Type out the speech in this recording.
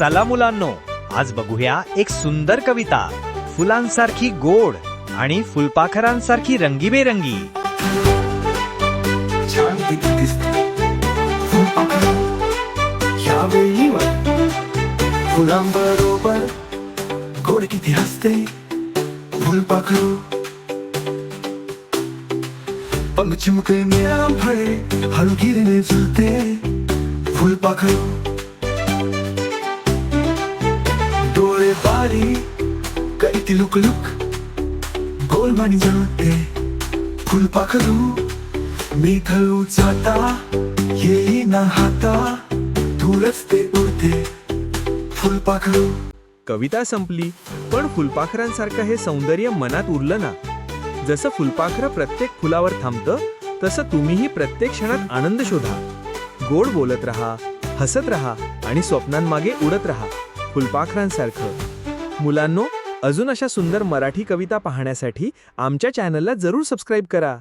चला मुलांनो आज बघूया एक सुंदर कविता. फुलांसारखी गोड आणि फुलपाखरांसारखी रंगीबेरंगी. छान दिसते. फुलांबरोबर गोड किती हसते. फुलपाखरू. पंग चिमके मेरा हलकी हलगिरीने झुलते. फुलपाखरू. डोळे बारी कैती लुक लुक गोलमानी जळते फुलपाखरू मी ठळू जाता येई ना हाता दूरच ते उडते फुलपाखरू कविता संपली पण फुलपाखरांसारखं हे सौंदर्य मनात उरलं ना. जसं फुलपाखरं प्रत्येक फुलावर थांबतं तसं तुम्हीही प्रत्येक क्षणात आनंद शोधा. गोड बोलत राहा हसत राहा आणि स्वप्नांमागे उडत राहा फुलपाखरांसारखं. मुलांनो अजून अशा सुंदर मराठी कविता पाहण्यासाठी आमच्या चॅनलला जरूर सबस्क्राईब करा.